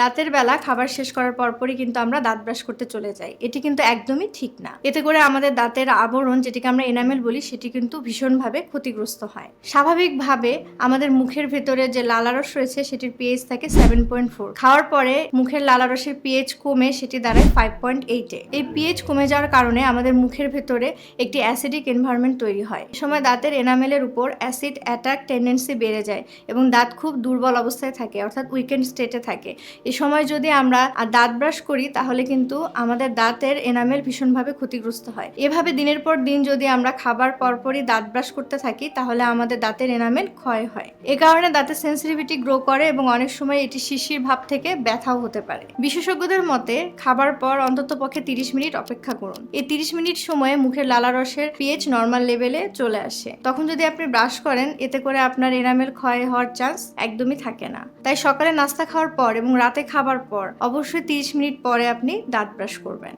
রাতের বেলা খাবার শেষ করার পরপরই কিন্তু আমরা দাঁত ব্রাশ করতে চলে যাই। এটি কিন্তু একদমই ঠিক না। এতে করে আমাদের দাঁতের আবরণ, যেটিকে আমরা এনামেল বলি, সেটি কিন্তু ভীষণভাবে ক্ষতিগ্রস্ত হয়। স্বাভাবিকভাবে আমাদের মুখের ভেতরে যে লালারস রয়েছে, সেটির পিএইচ থাকে সেভেন পয়েন্ট ফোর খাওয়ার পরে মুখের লালারসের পিএইচ কমে, সেটি দাঁড়ায় ফাইভ পয়েন্ট এইটে এই পিএইচ কমে যাওয়ার কারণে আমাদের মুখের ভেতরে একটি অ্যাসিডিক এনভায়রনমেন্ট তৈরি হয়। সময় দাঁতের এনামেলের উপর অ্যাসিড অ্যাটাক টেন্ডেন্সি বেড়ে যায় এবং দাঁত খুব দুর্বল অবস্থায় থাকে, অর্থাৎ উইকেন্ড স্টেটে থাকে। এ সময় যদি আমরা দাঁত ব্রাশ করি, তাহলে কিন্তু আমাদের দাঁতের এনামেল ভীষণভাবে ক্ষতিগ্রস্ত হয়। এভাবে দিনের পর দিন যদি আমরা খাবার পরপরই দাঁত ব্রাশ করতে থাকি, তাহলে আমাদের দাঁতের এনামেল ক্ষয় হয়। এ কারণে দাঁতের সেন্সিটিভিটি গ্রো করে এবং অনেক সময় এটি শিশির ভাব থেকে ব্যথাও হতে পারে। বিশেষজ্ঞদের মতে, খাবার পর অন্তত পক্ষে তিরিশ মিনিট অপেক্ষা করুন। এই তিরিশ মিনিট সময়ে মুখের লালারসের পিএইচ নর্মাল লেভেলে চলে আসে। তখন যদি আপনি ব্রাশ করেন, এতে করে আপনার এনামেল ক্ষয় হওয়ার চান্স একদমই থাকে না। তাই সকালে নাস্তা খাওয়ার পর এবং রাতে খাবার পর। অবশ্যই তিরিশ মিনিট পরে আপনি দাঁত ব্রাশ করবেন।